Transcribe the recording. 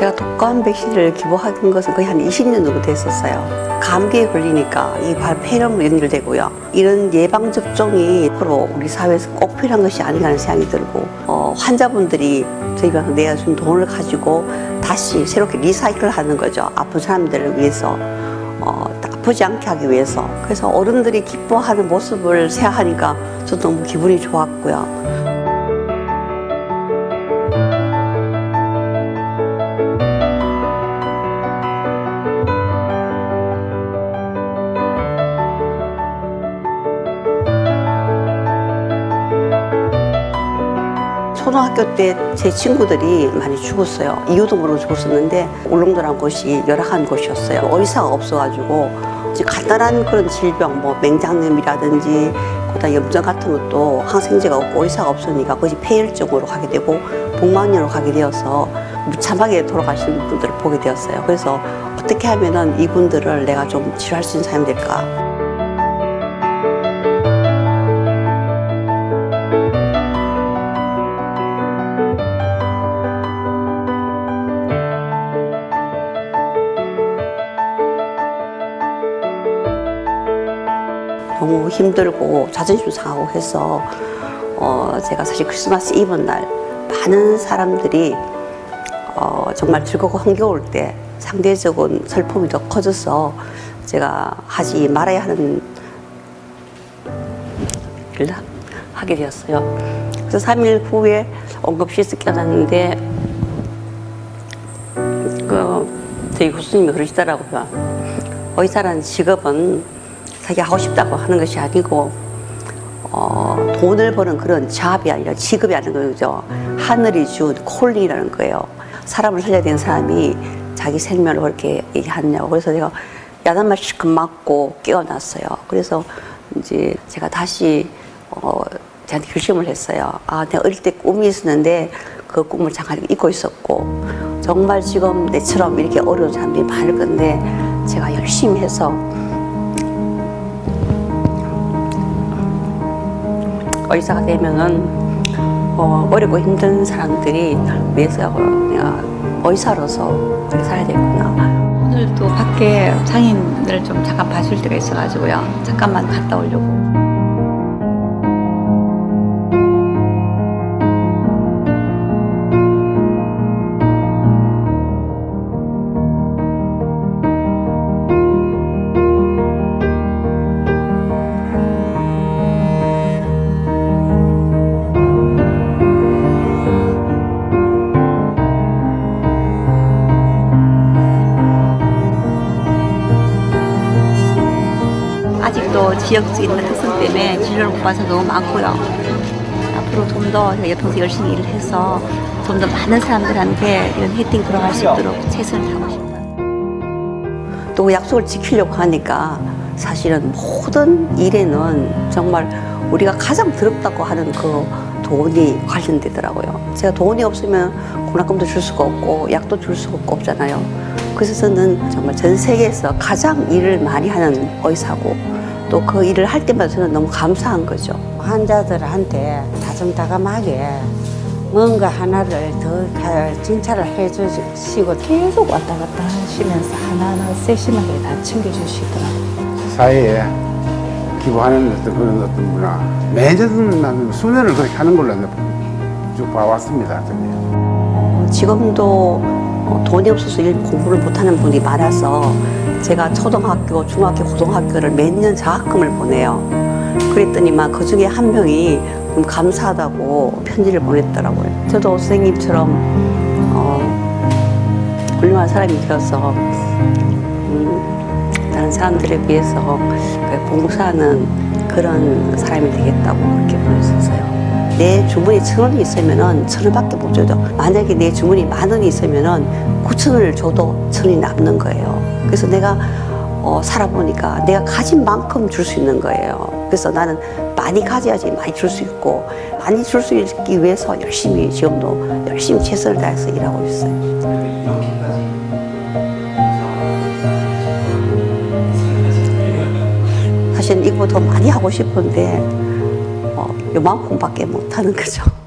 제가 독감 백신을 기부한 것은 거의 한 20년 정도 됐었어요. 감기에 걸리니까 이 발 폐렴으로 연결되고요. 이런 예방 접종이 앞으로 우리 사회에서 꼭 필요한 것이 아닌가 하는 생각이 들고 어, 환자분들이 저희 병원 내가 준 돈을 가지고 다시 새롭게 리사이클 하는 거죠. 아픈 사람들을 위해서 어, 아프지 않게 하기 위해서. 그래서 어른들이 기뻐하는 모습을 생각하니까 저도 너무 기분이 좋았고요. 초등학교 때 제 친구들이 많이 죽었어요. 이유도 모르고 죽었었는데 울릉도라는 곳이 열악한 곳이었어요. 의사가 없어가지고 간단한 그런 질병, 뭐 맹장염이라든지 그다음 염증 같은 것도 항생제가 없고 의사가 없으니까 그것이 폐혈증으로 가게 되고 복막염으로 가게 되어서 무참하게 돌아가시는 분들을 보게 되었어요. 그래서 어떻게 하면은 이분들을 내가 좀 치료할 수 있는 사람이 될까? 힘들고 자존심 상하고 해서 어 제가 사실 크리스마스 이브 날 많은 사람들이 어 정말 즐겁고 흥겨울 때 상대적인 슬픔이 더 커져서 제가 하지 말아야 하는 일을 하- 하게 되었어요. 그래서 3일 후에 응급실에서 깨어났는데 그 저희 교수님이 그러시더라고요. 의사라는 직업은 자기 하고 싶다고 하는 것이 아니고 어, 돈을 버는 그런 잡이 아니라 직업이 아닌 거죠. 하늘이 준 콜링이라는 거예요. 사람을 살려야 되는 사람이 자기 생명을 그렇게 얘기하느냐고. 그래서 제가 야단 말 실컷 맞고 깨어났어요. 그래서 이제 제가 다시 어, 저한테 결심을 했어요. 아, 내가 어릴 때 꿈이 있었는데 그 꿈을 잠깐 잊고 있었고 정말 지금 내처럼 이렇게 어려운 사람들이 많을 건데 제가 열심히 해서 의사가 되면은 어, 어렵고 힘든 사람들이 위해서 내가 의사로서 그렇게 살아야 되겠구나. 오늘도 밖에 상인들 좀 잠깐 봐줄 때가 있어가지고요. 잠깐만 갔다 오려고. 아직도 지역적인 특성 때문에 진료를 못 봐서 너무 많고요. 앞으로 좀 더 옆에서 열심히 일을 해서 좀 더 많은 사람들한테 이런 혜택이 들어갈 수 있도록 최선을 다하고 싶어요. 또 약속을 지키려고 하니까 사실은 모든 일에는 정말 우리가 가장 더럽다고 하는 그 돈이 관련되더라고요. 제가 돈이 없으면 공약금도 줄 수가 없고 약도 줄 수가 없잖아요. 그래서 저는 정말 전 세계에서 가장 일을 많이 하는 의사고 또 그 일을 할 때마다 저는 너무 감사한 거죠. 환자들한테 다정다감하게 뭔가 하나를 더 가- 진찰을 해주시고 계속 왔다 갔다 하시면서 하나하나 세심하게 다 챙겨주시더라고요. 사회에 기부하는 어떤 그런 어떤 문화. 매년 나는 수년을 그렇게 하는 걸로 쭉 봐왔습니다. 어, 지금도 어, 돈이 없어서 일 공부를 못하는 분이 많아서 제가 초등학교, 중학교, 고등학교를 매년 장학금을 보내요. 그랬더니만 그 중에 한 명이 좀 감사하다고 편지를 보냈더라고요. 저도 선생님처럼 어, 훌륭한 사람이 되어서 음, 다른 사람들을 위해서 그 봉사하는 그런 사람이 되겠다고 그렇게 보냈었어요. 내 주머니에 천 원이 있으면은 천 원밖에 못 줘도 만약에 내 주머니 만 원이 있으면은 구천 원을 줘도 천 원이 남는 거예요. 그래서 내가 어, 살아보니까 내가 가진 만큼 줄 수 있는 거예요. 그래서 나는 많이 가져야지 많이 줄 수 있고 많이 줄 수 있기 위해서 열심히 지금도 열심히 최선을 다해서 일하고 있어요. 사실 이거 더 많이 하고 싶은데 어, 요만큼밖에 못 하는 거죠.